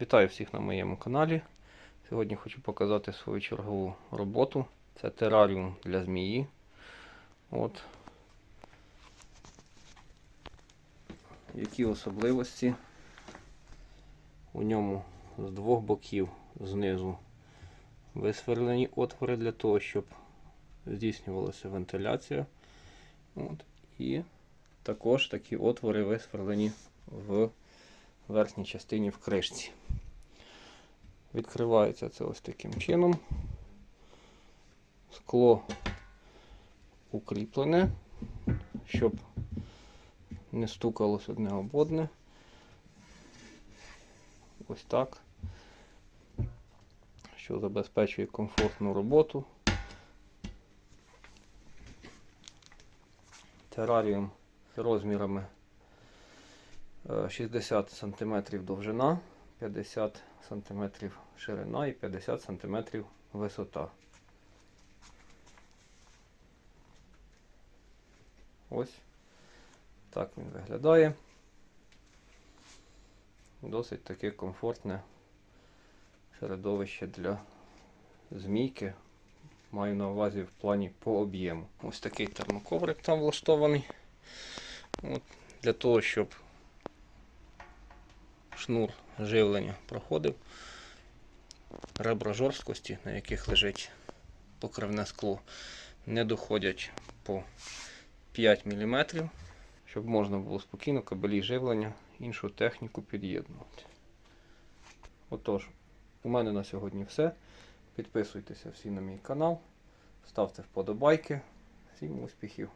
Вітаю всіх на моєму каналі. Сьогодні хочу показати свою чергову роботу. Це тераріум для змії. От. Які особливості у ньому з двох боків знизу висверлені отвори для того, щоб здійснювалася вентиляція. От. І також такі отвори висверлені в верхній частині в кришці. Відкривається це ось таким чином. Скло укріплене, щоб не стукалось одне об одне. Ось так. Що забезпечує комфортну роботу. Тераріум розмірами е, 60 см довжина, 50 см ширина і 50 см висота. Ось так він виглядає. Досить таке комфортне середовище для змійки. Маю на увазі в плані по об'єму. Ось такий термоковрик там влаштований. От, для того, щоб шнур живлення проходив. Ребра жорсткості, на яких лежить покривне скло, не доходять по 5 мм, щоб можна було спокійно кабелі живлення іншу техніку під'єднувати. Отож, у мене на сьогодні все. Підписуйтеся всі на мій канал, ставте вподобайки. Всім успіхів!